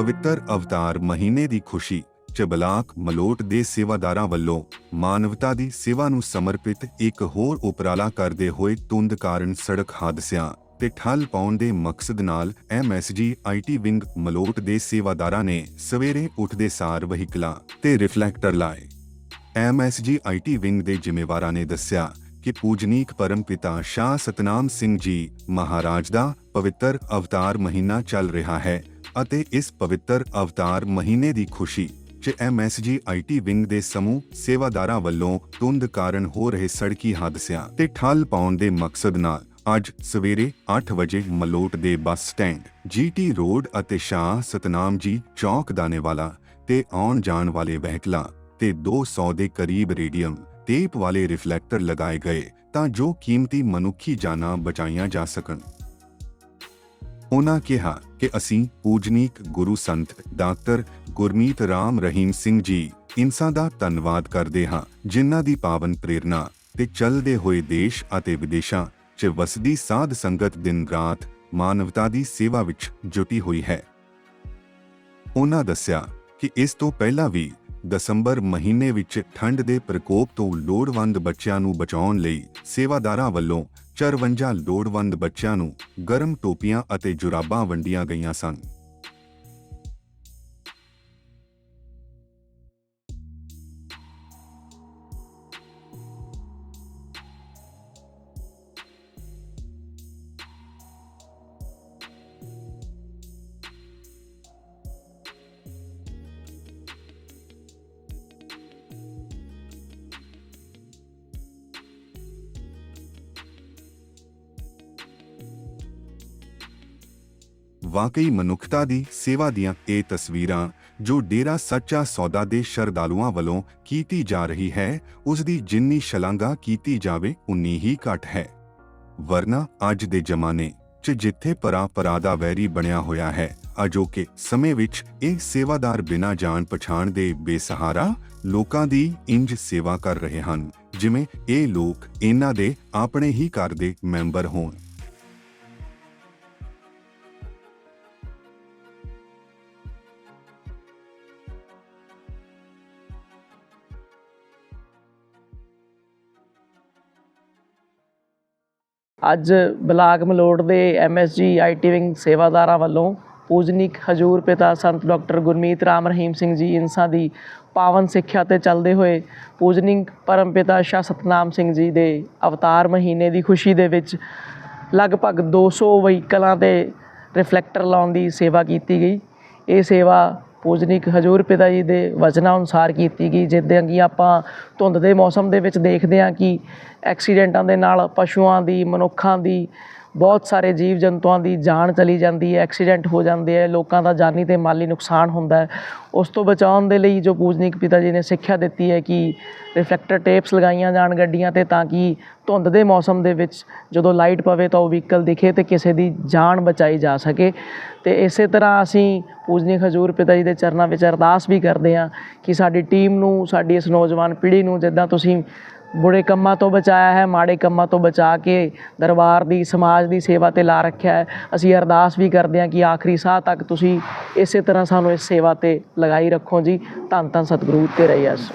ਪਵਿੱਤਰ ਅਵਤਾਰ ਮਹੀਨੇ ਦੀ ਖੁਸ਼ੀ, ਚਬਲਾਕ ਮਲੋਟ ਦੇ ਸੇਵਾਦਾਰਾਂ ਵੱਲੋਂ ਮਾਨਵਤਾ ਦੀ ਸੇਵਾ ਨੂੰ ਸਮਰਪਿਤ ਇੱਕ ਹੋਰ ਉਪਰਾਲਾ ਕਰਦੇ ਹੋਏ ਤੁੰਦ ਕਾਰਨ ਸੜਕ ਹਾਦਸਿਆਂ ਤੇ ਠੱਲ ਪਾਉਣ ਦੇ ਮਕਸਦ ਨਾਲ ਐਮਐਸਜੀ ਆਈਟੀ ਵਿੰਗ ਮਲੋਟ ਦੇ ਸੇਵਾਦਾਰਾਂ ਨੇ ਸਵੇਰੇ ਉੱਠਦੇ ਸਾਰ ਵਹੀਕਲਾਂ ਤੇ ਰਿਫਲੈਕਟਰ ਲਾਏ। ਐਮਐਸਜੀ ਆਈਟੀ ਵਿੰਗ ਦੇ ਜ਼ਿੰਮੇਵਾਰਾਂ ਨੇ ਦੱਸਿਆ ਕਿ ਪੂਜਨੀਕ ਪਰਮ ਪਿਤਾ ਸ਼ਾਹ ਸਤਨਾਮ ਸਿੰਘ ਜੀ ਮਹਾਰਾਜ ਦਾ ਪਵਿੱਤਰ ਅਵਤਾਰ ਮਹੀਨਾ ਚੱਲ ਰਿਹਾ ਹੈ। ਅਤੇ ਇਸ ਪਵਿੱਤਰ ਅਵਤਾਰ ਮਹੀਨੇ ਦੀ ਖੁਸ਼ੀ 'ਚ ਐਮਐਸਜੀ ਆਈਟੀ ਵਿੰਗ ਦੇ ਸਮੂਹ ਸੇਵਾਦਾਰਾਂ ਵੱਲੋਂ ਤੁੰਦ ਕਾਰਨ ਹੋ ਰਹੇ ਸੜਕੀ ਹਾਦਸਿਆਂ ਤੇ ਠੱਲ ਪਾਉਣ ਦੇ ਮਕਸਦ ਨਾਲ ਅੱਜ ਸਵੇਰੇ 8 ਵਜੇ ਮਲੋਟ ਦੇ ਬੱਸ ਸਟੈਂਡ ਜੀਟੀ ਰੋਡ ਅਤੇ ਸ਼ਾਹ ਸਤਨਾਮ ਜੀ ਚੌਕ ਦਾਨੇਵਾਲਾ ਤੇ ਆਉਣ ਜਾਣ ਵਾਲੇ ਵਹੀਕਲਾਂ ਤੇ 200 ਦੇ ਕਰੀਬ ਰੇਡੀਅਮ ਟੇਪ ਵਾਲੇ ਰਿਫਲੈਕਟਰ ਲਗਾਏ ਗਏ ਤਾਂ ਜੋ ਕੀਮਤੀ ਮਨੁੱਖੀ ਜਾਨਾਂ ਬਚਾਈਆਂ ਜਾ ਸਕਣ। ਉਹਨਾਂ ਕਿਹਾ ਕਿ ਅਸੀਂ ਪੂਜਨੀਕ ਗੁਰੂ ਸੰਤ ਡਾਕਟਰ ਗੁਰਮੀਤ ਰਾਮ ਰਹੀਮ ਸਿੰਘ ਜੀ ਇਨਸਾਂ ਦਾ ਧੰਨਵਾਦ ਕਰਦੇ ਹਾਂ, ਜਿਨ੍ਹਾਂ ਦੀ ਪਾਵਨ ਪ੍ਰੇਰਣਾ ਤੇ ਚੱਲਦੇ ਹੋਏ ਦੇਸ਼ ਅਤੇ ਵਿਦੇਸ਼ਾਂ 'ਚ ਵਸਦੀ ਸਾਧ ਸੰਗਤ ਦਿਨ ਰਾਤ ਮਾਨਵਤਾ ਦੀ ਸੇਵਾ ਵਿੱਚ ਜੁਟੀ ਹੋਈ ਹੈ। ਉਹਨਾਂ ਦੱਸਿਆ ਕਿ ਇਸ ਤੋਂ ਪਹਿਲਾਂ ਵੀ ਦਸੰਬਰ ਮਹੀਨੇ ਵਿੱਚ ਠੰਡ ਦੇ ਪ੍ਰਕੋਪ ਤੋਂ ਲੋੜਵੰਦ ਬੱਚਿਆਂ ਨੂੰ ਬਚਾਉਣ ਲਈ ਸੇਵਾਦਾਰਾਂ ਵੱਲੋਂ 54 ਲੋੜਵੰਦ ਬੱਚਿਆਂ ਨੂੰ ਗਰਮ ਟੋਪੀਆਂ ਅਤੇ ਜੁਰਾਬਾਂ ਵੰਡੀਆਂ ਗਈਆਂ ਸਨ। ਵਾਕਈ ਮਨੁੱਖਤਾ ਦੀ ਸੇਵਾ ਦੀਆਂ ਇਹ ਤਸਵੀਰਾਂ, ਜੋ ਡੇਰਾ ਸੱਚਾ ਸੌਦਾ ਦੇ ਸ਼ਰਧਾਲੂਆਂ ਵੱਲੋਂ ਕੀਤੀ ਜਾ ਰਹੀ ਹੈ ਉਸ ਦੀ ਜਿੰਨੀ ਸ਼ਲਾਘਾ ਕੀਤੀ ਜਾਵੇ, ਉਨੀ ਹੀ ਘੱਟ ਹੈ। ਵਰਨਾ ਅੱਜ ਦੇ ਜ਼ਮਾਨੇ 'ਚ ਜਿੱਥੇ ਪਰਾ ਦਾ ਵੈਰੀ ਬਣਿਆ ਹੋਇਆ ਹੈ, ਅਜੋਕੇ ਸਮੇਂ ਵਿੱਚ ਇਹ ਸੇਵਾਦਾਰ ਬਿਨਾਂ ਜਾਣ ਪਛਾਣ ਦੇ ਬੇਸਹਾਰਾ ਲੋਕਾਂ ਦੀ ਇੰਜ ਸੇਵਾ ਕਰ ਰਹੇ ਹਨ, ਜਿਵੇਂ ਇਹ ਲੋਕ ਇਹਨਾਂ ਦੇ ਆਪਣੇ ਹੀ ਘਰ ਦੇ ਮੈਂਬਰ ਹੋਣ। ਅੱਜ ਬਲਾਕ ਮਲੋਟ ਦੇ ਐਮਐਸਜੀ ਆਈਟੀ ਵਿੰਗ ਸੇਵਾਦਾਰਾਂ ਵੱਲੋਂ ਪੂਜਨੀਕ ਹਜੂਰ ਪਿਤਾ ਸੰਤ ਡਾਕਟਰ ਗੁਰਮੀਤ ਰਾਮ ਰਹੀਮ ਸਿੰਘ ਜੀ ਇਨਸਾਂ ਦੀ ਪਾਵਨ ਸਿੱਖਿਆ ਤੇ ਚੱਲਦੇ ਹੋਏ ਪੂਜਨੀਕ ਪਰਮ ਪਿਤਾ ਸ਼ਾਹ ਸਤਨਾਮ ਸਿੰਘ ਜੀ ਦੇ ਅਵਤਾਰ ਮਹੀਨੇ ਦੀ ਖੁਸ਼ੀ ਦੇ ਵਿੱਚ ਲਗਭਗ 200 ਵਹੀਕਲਾਂ ਤੇ ਰਿਫਲੈਕਟਰ ਲਾਉਣ ਦੀ ਸੇਵਾ ਕੀਤੀ ਗਈ। ਇਹ ਸੇਵਾ ਪੂਜਨੀਕ ਹਜੂਰ ਪਿਤਾ ਜੀ ਦੇ ਵਚਨਾਂ ਅਨੁਸਾਰ ਕੀਤੀ ਗਈ, ਜਿੱਦਾਂ ਕਿ ਆਪਾਂ ਧੁੰਦ ਦੇ ਮੌਸਮ ਦੇ ਵਿੱਚ ਦੇਖਦੇ ਹਾਂ ਕਿ ਐਕਸੀਡੈਂਟਾਂ ਦੇ ਨਾਲ ਪਸ਼ੂਆਂ ਦੀ, ਮਨੁੱਖਾਂ ਦੀ ਬਹੁਤ ਸਾਰੇ ਜੀਵ ਜੰਤੂਆਂ ਦੀ ਜਾਨ ਚਲੀ ਜਾਂਦੀ ਹੈ, ਐਕਸੀਡੈਂਟ ਹੋ ਜਾਂਦੇ ਹੈ, ਲੋਕਾਂ ਦਾ ਜਾਨੀ ਤੇ ਮਾਲੀ ਨੁਕਸਾਨ ਹੁੰਦਾ ਹੈ। ਉਸ ਤੋਂ ਬਚਾਉਣ ਦੇ ਲਈ ਜੋ ਪੂਜਨੀਕ ਪਿਤਾ ਜੀ ਨੇ ਸਿੱਖਿਆ ਦਿੱਤੀ ਹੈ ਕਿ ਰਿਫਲੈਕਟਰ ਟੇਪਸ ਲਗਾਈਆਂ ਜਾਣ ਗੱਡੀਆਂ ਤੇ ਤਾਂ ਕਿ ਧੁੰਦ ਦੇ ਮੌਸਮ ਦੇ ਵਿੱਚ ਜਦੋਂ ਲਾਈਟ ਪਵੇ ਤਾਂ ਉਹ ਵਹੀਕਲ ਦਿਖੇ ਤੇ ਕਿਸੇ ਦੀ ਜਾਨ ਬਚਾਈ ਜਾ ਸਕੇ। ਤੇ ਇਸੇ ਤਰ੍ਹਾਂ ਅਸੀਂ ਪੂਜਨੀਕ ਹਜੂਰ ਪਿਤਾ ਜੀ ਦੇ ਚਰਨਾਂ ਵਿੱਚ ਅਰਦਾਸ ਵੀ ਕਰਦੇ ਹਾਂ ਕਿ ਸਾਡੀ ਟੀਮ ਨੂੰ, ਸਾਡੀ ਇਸ ਨੌਜਵਾਨ ਪੀੜ੍ਹੀ ਨੂੰ ਜਿੱਦਾਂ ਤੁਸੀਂ ਬੁਰੇ ਕੰਮਾਂ ਤੋਂ ਬਚਾਇਆ ਹੈ, ਮਾੜੇ ਕੰਮਾਂ ਤੋਂ ਬਚਾ ਕੇ ਦਰਬਾਰ ਦੀ, ਸਮਾਜ ਦੀ ਸੇਵਾ ਤੇ ਲਾ ਰੱਖਿਆ ਹੈ। ਅਸੀਂ ਅਰਦਾਸ ਵੀ ਕਰਦੇ ਹਾਂ ਕਿ ਆਖਰੀ ਸਾਹ ਤੱਕ ਤੁਸੀਂ ਇਸੇ ਤਰ੍ਹਾਂ ਸਾਨੂੰ ਇਸ ਸੇਵਾ ਤੇ ਲਗਾਈ ਰੱਖੋ ਜੀ। ਧੰਨ ਧੰਨ ਸਤਿਗੁਰੂ ਤੇਰਾ ਹੀ ਅਸ